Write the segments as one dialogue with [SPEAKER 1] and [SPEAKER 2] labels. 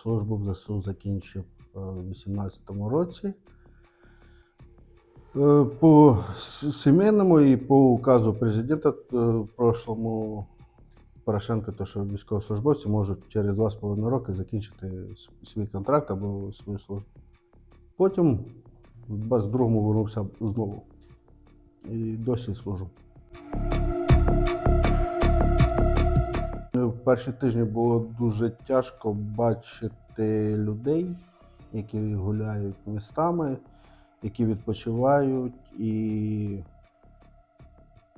[SPEAKER 1] службу в ЗСУ закінчив е, у 18-му році. Е, По сімейному і по указу президента е, в прошлому Порошенка, то що військовослужбовці можуть через 2,5 роки закінчити свій контракт або свою службу. Потім в 22-му вернувся знову. І досі служу. Перші тижні було дуже тяжко бачити людей, які гуляють містами, які відпочивають, і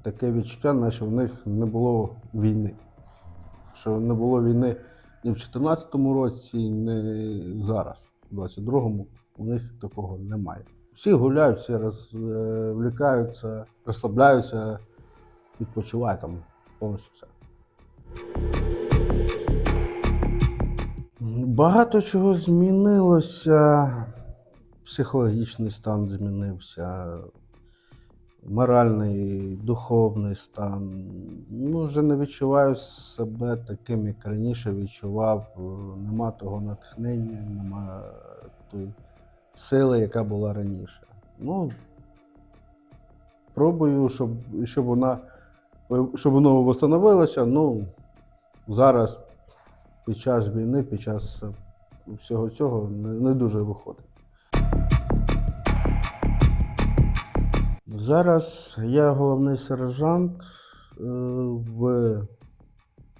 [SPEAKER 1] таке відчуття, наче в них не було війни. Що не було війни ні в 2014 році, ні зараз, у 22-му. У них такого немає. Всі гуляють, всі розвлікаються, розслабляються, відпочивають там повністю все. Багато чого змінилося. Психологічний стан змінився, моральний, духовний стан. Ну, вже не відчуваю себе таким, як раніше відчував. Нема того натхнення, нема тої сили, яка була раніше. Ну, пробую, щоб, щоб вона щоб воно встановилося. Ну, зараз під час війни, під час е, всього цього не, дуже виходить. Зараз я головний сержант е, в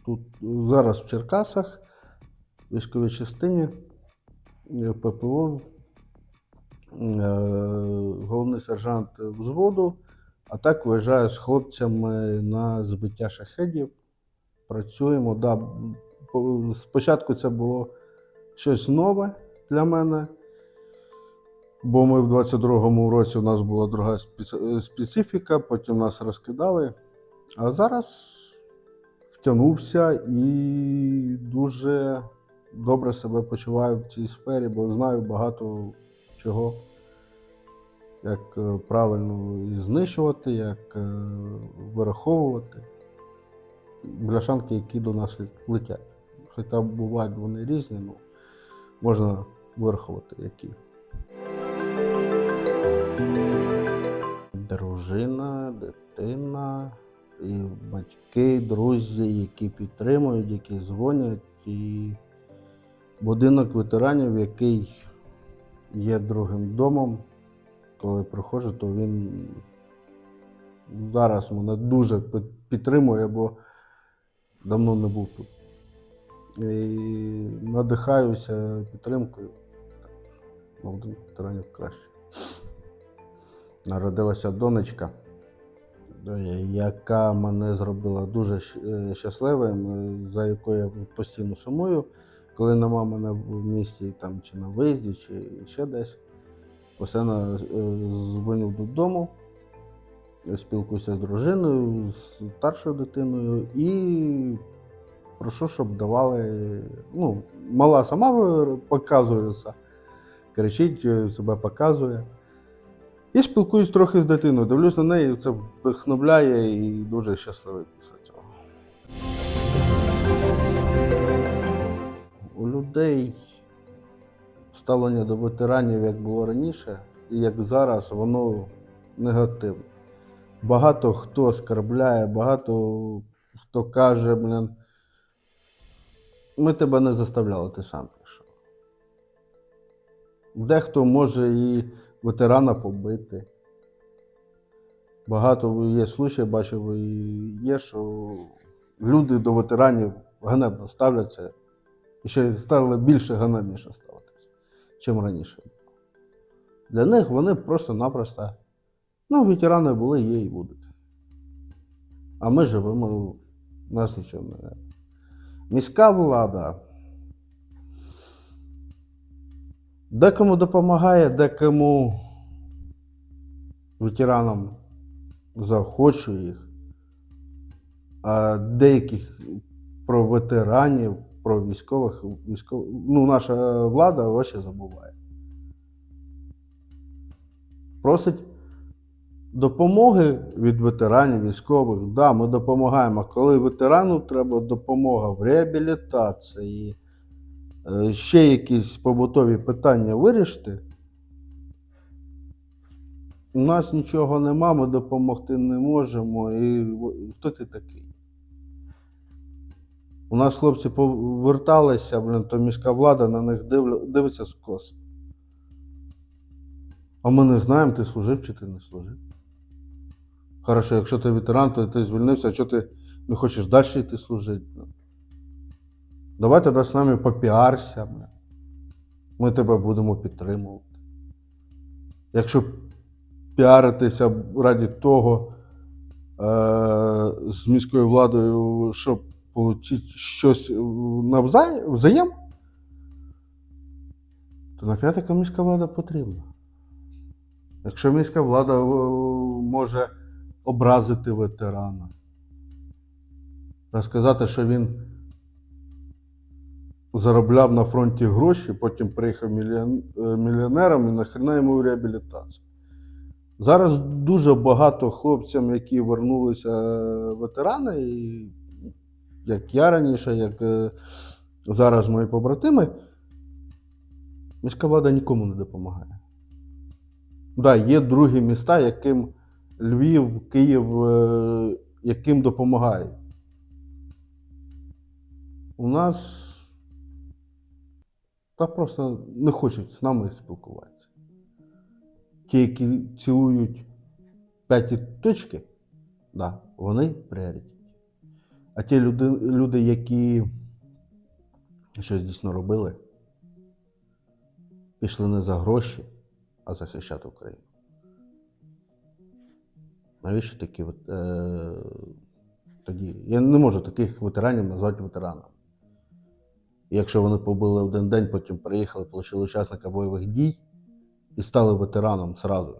[SPEAKER 1] тут зараз в Черкасах, військовій частині е, ППО, головний сержант взводу, а так виїжджаю з хлопцями на збиття шахедів. Працюємо. Да, спочатку це було щось нове для мене. Бо ми в 22-му році у нас була друга специфіка, потім нас розкидали. А зараз втягнувся і дуже добре себе почуваю в цій сфері, бо знаю багато чого, як е, правильно знищувати, як е, вираховувати бляшанки, які до нас летять. Хоча бувають вони різні, ну можна вирахувати, які. Дружина, дитина, і батьки, друзі, які підтримують, які дзвонять. І будинок ветеранів, який є другим домом. Коли приходжу, то він зараз мене дуже підтримує, бо давно не був тут. І надихаюся підтримкою. Молодих ветеранів краще. Народилася донечка, яка мене зробила дуже е, щасливим, е, за якою я постійно сумую. Коли нема мене в місті там, чи на виїзді, чи ще десь. Постійно е, дзвоню додому, спілкуюся з дружиною, з старшою дитиною і прошу, щоб давали. Ну, мала сама показується, кричить, е, себе показує. І спілкуюсь трохи з дитиною. Дивлюсь на неї, це вдохновляє і дуже щасливий після цього. У людей ставлення до ветеранів, як було раніше, і як зараз, воно негативне. Багато хто оскарбляє, багато хто каже, блін, ми тебе не заставляли, ти сам пішов. Дехто може і ветерана побити. Багато є случаїв, бачив, і є, що люди до ветеранів ганебно ставляться і ще стали більше ганебніше ставитися, чим раніше. Для них вони просто-напросто, ну, ветерани були, є і будуть. А ми живемо, у нас нічого не. Міська влада декому допомагає, декому ветеранам заохочує їх, а деяких про ветеранів, про військових, військов... ну, наша влада вообще забуває. Просить допомоги від ветеранів військових. Да, ми допомагаємо. Коли ветерану треба допомога в реабілітації, е, ще якісь побутові питання вирішити. У нас нічого нема, ми допомогти не можемо. І хто ти такий? У нас хлопці поверталися, блін, то міська влада на них дивиться скос. А ми не знаємо, ти служив чи ти не служив. Хорошо, якщо ти ветеран, то ти звільнився, а чого ти не хочеш далі йти служити? Давай тоді з нами попіарся. Ми тебе будемо підтримувати. Якщо піаритися раді того е- з міською владою, щоб отримати щось взаєм, то на п'ятика міська влада потрібна. Якщо міська влада може образити ветерана, розказати, що він заробляв на фронті гроші, потім приїхав е, мільйонером і нахрена йому в реабілітацію. Зараз дуже багато хлопцям, які вернулися е, ветерани, і як я раніше, як е, зараз мої побратими, міська влада нікому не допомагає. Да, є другі міста, яким Львів, Київ, е, яким допомагають. У нас та просто не хочуть з нами спілкуватися. Ті, які цілують п'яті точки, да, вони пріоритеті. А ті люди, люди, які щось дійсно робили, пішли не за гроші, а захищати Україну. Навіщо такі вет- е, тоді? Я не можу таких ветеранів назвати ветеранами. Якщо вони побили один день, потім приїхали, отримали учасника бойових дій і стали ветераном зразу.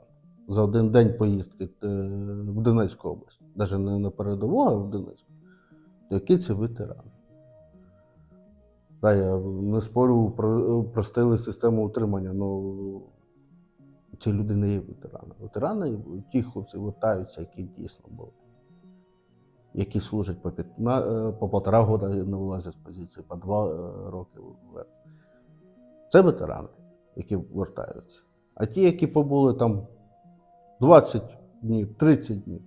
[SPEAKER 1] За один день поїздки е, в Донецьку область, навіть не на передову, а в Донецьку, то який це ветеран? Так, я не спорю, про, простили систему утримання, але ці люди не є ветерани. Ветерани ті хлопці вертаються, які дійсно були. Які служать по, п'ятна, е, по полтора года не вилазять з позиції, по два е, роки. Це ветерани, які вертаються. А ті, які побули там 20 днів, 30 днів,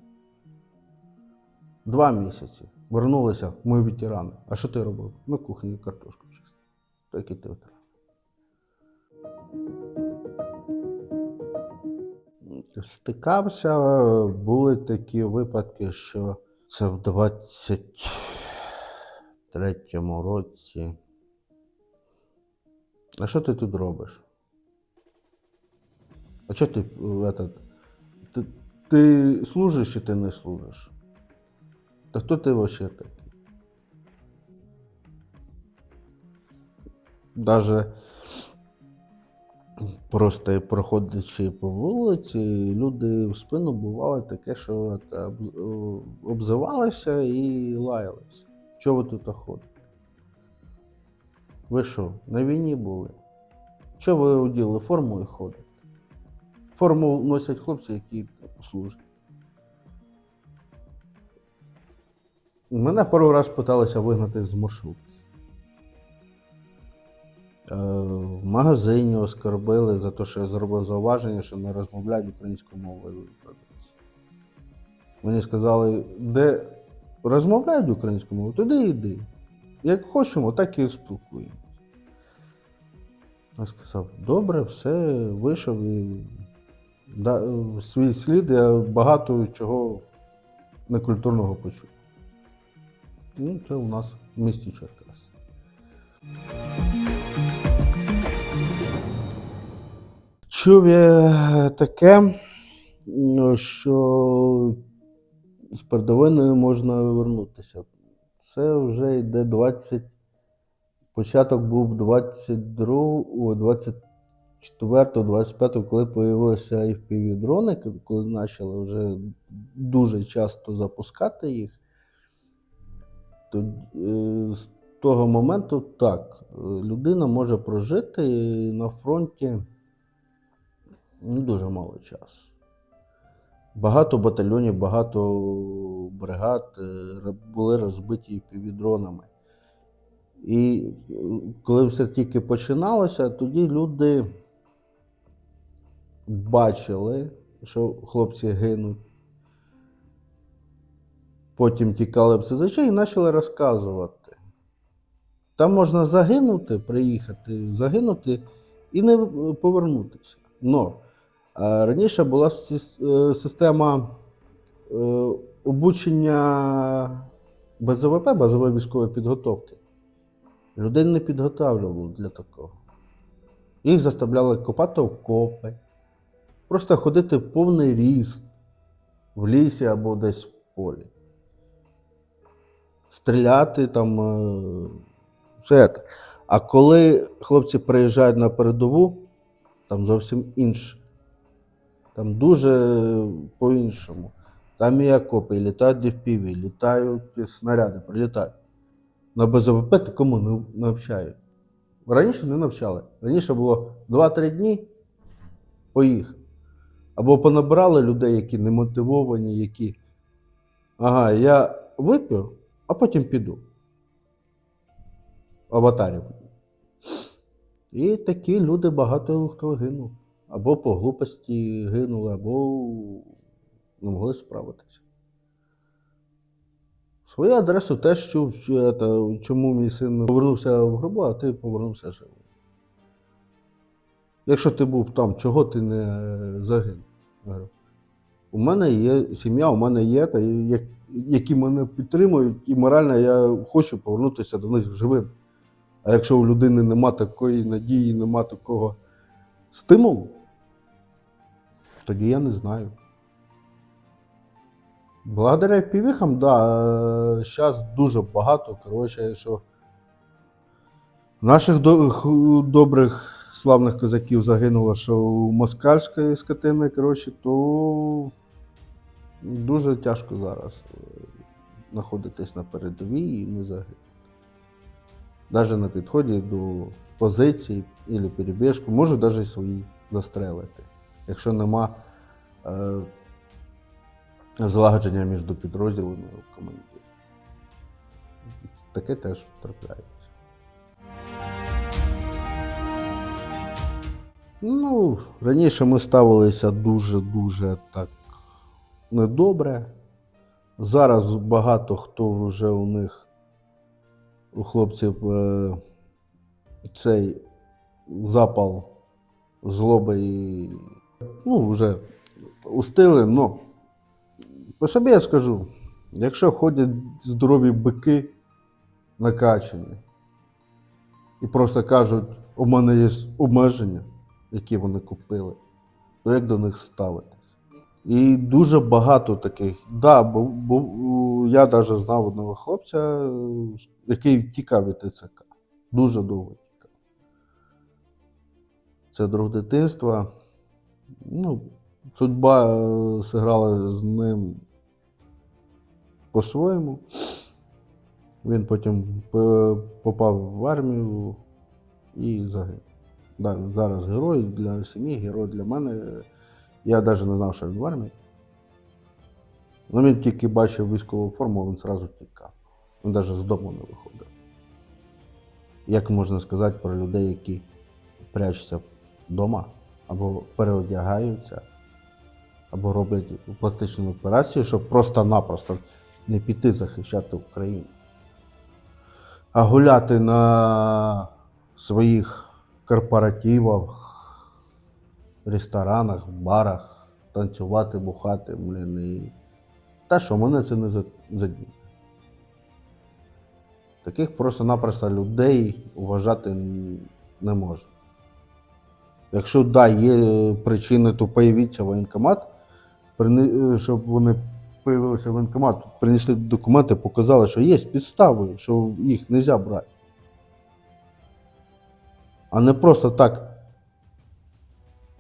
[SPEAKER 1] 2 місяці, вернулися, ми ветерани. А що ти робив? На кухні картошку чистив. То який ти ветеран. Стикався, були такі випадки, що це в 23-му році. А що ти тут робиш? А що ти, этот, ти, ти служиш чи ти не служиш? Та хто ти вообще такий? Даже просто проходячи по вулиці, люди в спину бувало таке, що об- о, обзивалися і лаялися. Чого ви тут ходите? Ви що, на війні були? Чого ви оділи форму і ходите? Форму носять хлопці, які служать. Мене пару раз питалися вигнати з маршрутки. Магазині оскорбили за те, що я зробив зауваження, що не розмовляють українською мовою. Мені сказали, де розмовляють українською мовою, туди йди. Як хочемо, так і спілкуємося. Я сказав, добре, все, вийшов і в свій слід я багато чого некультурного почув. Ну, це у нас в місті Черкас. Чув я таке, ну, що з передової не можна вернутися. Це вже йде 20. Початок був 22, 24, 25, коли з'явилися fpv дрони, коли почали вже дуже часто запускати їх. То, е, з того моменту так, е, людина може прожити на фронті дуже мало часу. Багато батальйонів, багато бригад е, були розбиті півдронами. І е, коли все тільки починалося, тоді люди бачили, що хлопці гинуть. Потім тікали в СЗЧ і почали розказувати. Там можна загинути, приїхати, загинути і не повернутися. Но раніше була е, система е, обучення БЗВП, базової військової підготовки. Людей не підготовлювали для такого. Їх заставляли копати окопи, просто ходити повний ріст в лісі або десь в полі. Стріляти там. е, Все. це. А коли хлопці приїжджають на передову, там зовсім інше. Там дуже по-іншому. Там і окопи, і літають DFPV, літають снаряди, прилітають. На БЗВП такому не навчають. Раніше не навчали. Раніше було 2-3 дні, поїхав. Або понабирали людей, які не мотивовані, які. Ага, я вип'ю, а потім піду. Аватарів. І такі люди багато хто гинув. Або по глупості гинули, або не могли справитися. Свою адресу теж чув, чому мій син повернувся в гробу, а ти повернувся живим. Якщо ти був там, чого ти не загинув? У мене є сім'я, у мене є, та, які мене підтримують, і морально я хочу повернутися до них живим. А якщо у людини нема такої надії, нема такого стимулу, тоді я не знаю. Благодаря півіхам, да, зараз дуже багато. Коротше, що наших добрих славних козаків загинуло, що у москальської скотини, коротше, то дуже тяжко зараз е, знаходитись на передовій і не загинути. Навіть на підході до позицій або перебіжку, можуть навіть свої застрелити, якщо нема е, злагодження між підрозділами в команді. Таке теж трапляється. Ну, раніше ми ставилися дуже-дуже так недобре. Зараз багато хто вже у них, у хлопців, е, цей запал злоби і ну, вже устили. Но по собі я скажу, якщо ходять здорові бики накачані і просто кажуть, у мене є обмеження, які вони купили, то як до них ставитись? І дуже багато таких. Да, бо, бо я навіть знав одного хлопця, який тікав від ТЦК. Дуже довго тікав. Це друг дитинства. Ну, судьба е, зіграла з ним по-своєму. Він потім попав в армію і загинув. Да, зараз герой для сім'ї, герой для мене. Я навіть не знав, що він в армії. Ну, він тільки бачив військову форму, він одразу тікав. Він навіть з дому не виходив. Як можна сказати про людей, які прячуться вдома, або переодягаються, або роблять пластичну операцію, щоб просто-напросто не піти захищати Україну. А гуляти на своїх корпоративах, ресторанах, барах, танцювати, бухати, блін. Та що, мене це не за- задіє. Таких просто-напросто людей вважати не можна. Якщо да, є причини, то появіться воєнкомат, е, щоб вони появилися воєнкомат, принесли документи, показали, що є підстави, що їх не можна брати. А не просто так.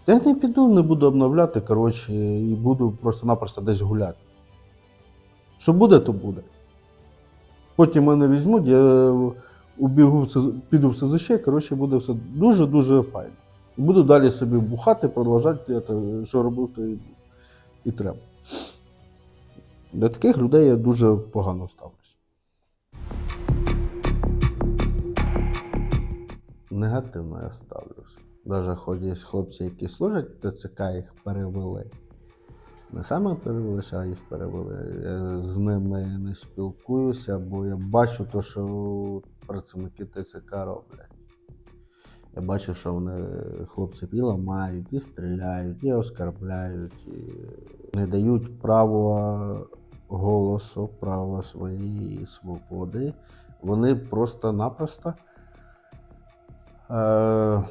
[SPEAKER 1] Я не піду, не буду обновляти, коротше, і буду просто-напросто десь гуляти. Що буде, то буде. Потім мене візьмуть, я убігу, в СЗ піду в СЗЧ, коротше, буде все дуже-дуже файно. Буду далі собі бухати, продовжати, те, що робив, то і, треба. Для таких людей я дуже погано ставлюся. негативно я ставлюся. Навіть хоч є хлопці, які служать ТЦК, їх перевели. Не саме перевелися, а їх перевели. Я з ними не спілкуюся, бо я бачу те, що працівники ТЦК роблять. Я бачу, що вони хлопців і ламають, і стріляють, і оскарбляють, і не дають права голосу, права своєї свободи. Вони просто-напросто. Е,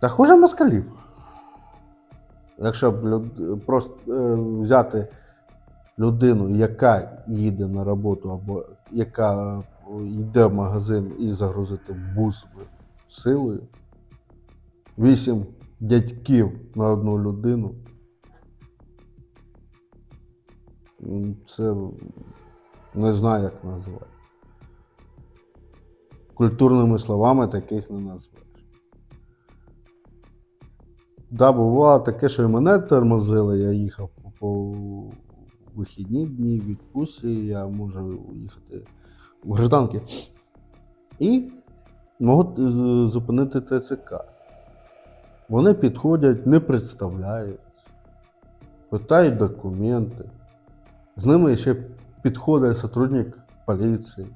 [SPEAKER 1] та хуже москалів. Якщо б люд, просто е, взяти людину, яка їде на роботу, або яка йде в магазин і загрузити бус силою, вісім дядьків на одну людину. Це не знаю, як назвати. Культурними словами таких не назвеш. Да, бувало таке, що і мене тормозили, я їхав по, вихідні дні, відпустці, я можу їхати в гражданки. І можу зупинити ТЦК. Вони підходять, не представляються, питають документи. З ними ще підходить сотрудник поліції,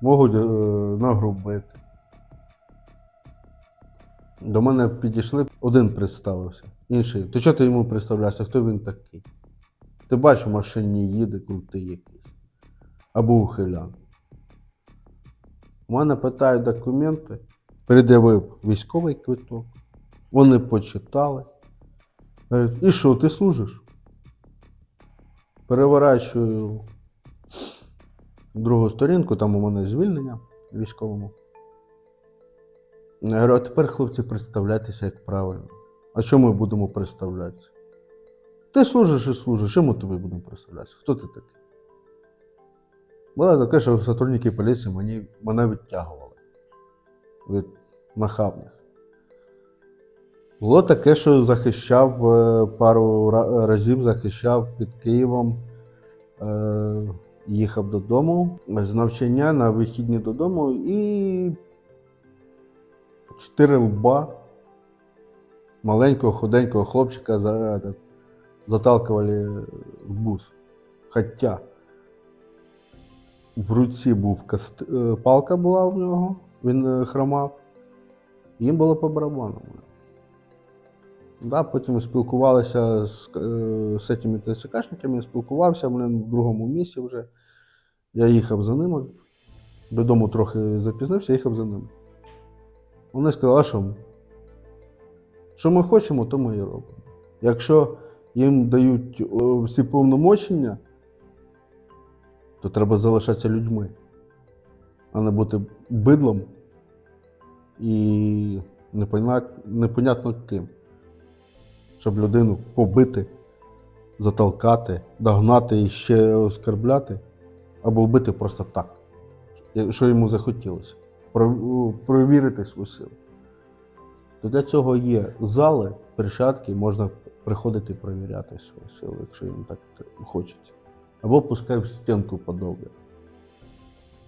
[SPEAKER 1] можуть е, нагрубити. До мене підійшли, один представився, інший. То чого ти йому представляєшся? Хто він такий? Ти бачиш, в машині їде крутий якийсь. Або ухилян. У мене питають документи, пред'явив військовий квиток. Вони почитали. Говорять, і що, ти служиш? Переворачую другу сторінку, там у мене звільнення військовому. Я говорю, а тепер, хлопці, представляйтеся як правильно. А що ми будемо представлятися? Ти служиш і служиш, що ми тобі будемо представлятися? Хто ти такий? Було таке, що сотрудники поліції мені, мене відтягували від нахабних. Було таке, що захищав е, пару разів захищав під Києвом, е, їхав додому з навчання на вихідні додому і чотири лба маленького худенького хлопчика за, этот, заталкивали в бус. Хоча в руці був е, палка була в нього, він е, хромав. Їм було по барабану. Да, потім спілкувалися з, е, з цими ТСКшниками, спілкувався блин, в другому місці вже. Я їхав за ними. Додому трохи запізнився, їхав за ними. Вони сказали, а що ми? Що ми хочемо, то ми і робимо. Якщо їм дають всі повномочення, то треба залишатися людьми, а не бути бидлом і непонятно, ким. Щоб людину побити, затолкати, догнати і ще оскарбляти, або вбити просто так, що йому захотілося. Провірити свою силу. То для цього є зали, перчатки, можна приходити перевіряти свою силу, якщо їм так хочеться. Або пускай в стінку подовгать,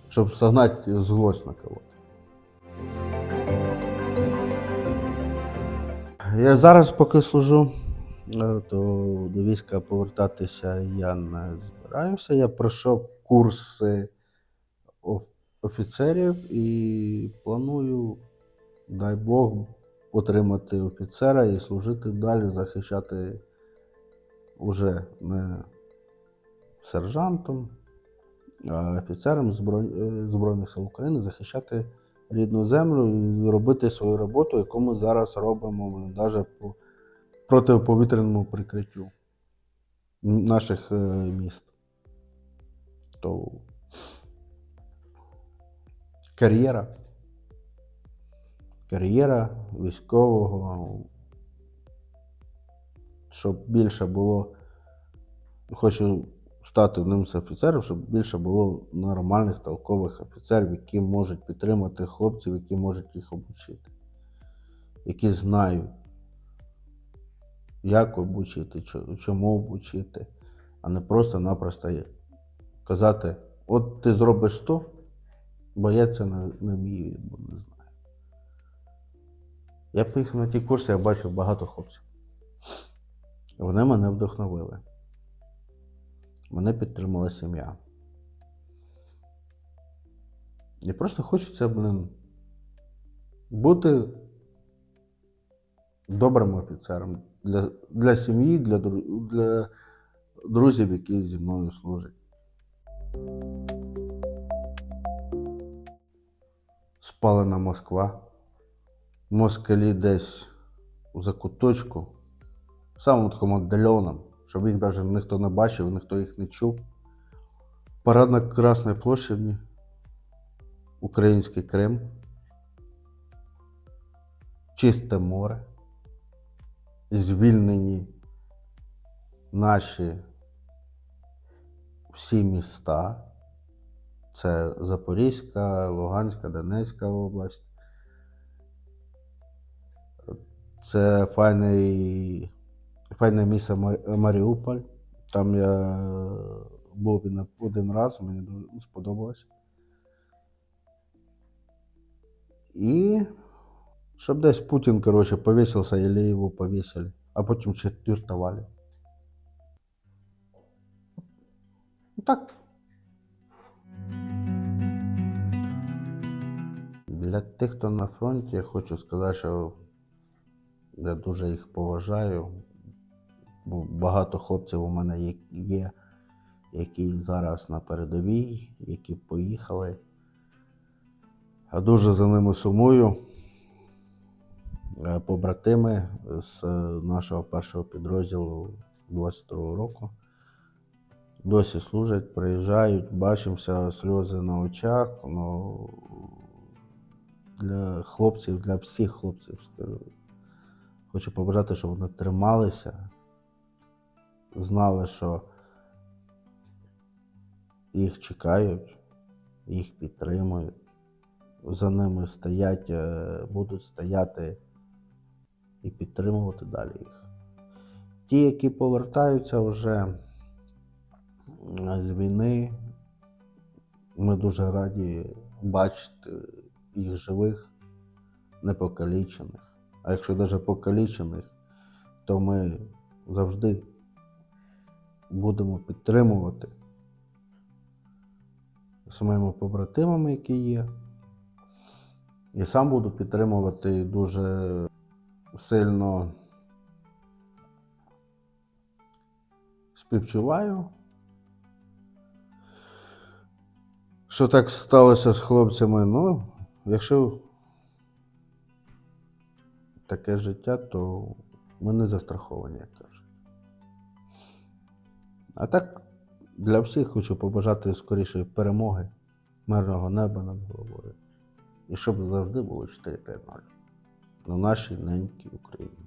[SPEAKER 1] щоб согнати злость на кого. Я зараз, поки служу, е, то до війська повертатися я не збираюся. Я пройшов курси офіцерів і планую, дай Бог, отримати офіцера і служити далі, захищати уже не сержантом, а офіцером е, Збройних сил України, захищати рідну землю робити свою роботу, яку ми зараз робимо навіть по протиповітряному прикриттю наших е, міст. То кар'єра. Кар'єра військового. Щоб більше було. Хочу стати одним з офіцерів, щоб більше було нормальних толкових офіцерів, які можуть підтримати хлопців, які можуть їх обучити, які знають, як обучити, чому обучити, а не просто-напросто казати: от ти зробиш то, бо я це не, не вмію, бо не знаю. Я поїхав на ті курси, я бачив багато хлопців. Вони мене вдохновили. Мене підтримала сім'я. І просто хочеться, блин, бути добрим офіцером для, для сім'ї, для, для друзів, які зі мною служать. Спалена Москва. Москалі десь у закуточку, в самому такому віддаленому, щоб їх навіть ніхто не бачив, ніхто їх не чув. Парад на Красній площаді, Український Крим, Чисте море, звільнені наші всі міста. Це Запорізька, Луганська, Донецька область. Це файний, файне місце Маріуполь. Там я був і один раз, мені дуже сподобалось. І щоб десь Путін, коротше, повісився, или його повісили, а потім четвертували. Ну так. Для тих, хто на фронті, я хочу сказати, що я дуже їх поважаю. Бо багато хлопців у мене є- які зараз на передовій, які поїхали. Я дуже за ними сумую. Е, Побратими з нашого першого підрозділу 22-го року досі служать, приїжджають, бачимося, сльози на очах. Ну, для хлопців, для всіх хлопців скажу. Хочу побажати, щоб вони трималися, знали, що їх чекають, їх підтримують, за ними стоять, е, будуть стояти і підтримувати далі їх. Ті, які повертаються вже з війни, ми дуже раді бачити їх живих, непокалічених. А якщо навіть покалічених, то ми завжди будемо підтримувати з моїми побратимами, які є. І сам буду підтримувати дуже сильно співчуваю. Що так сталося з хлопцями? Ну, якщо таке життя, то ми не застраховані. А так для всіх хочу побажати скорішої перемоги, мирного неба над головою. І щоб завжди було 4-5-0 на нашій ненькій Україні.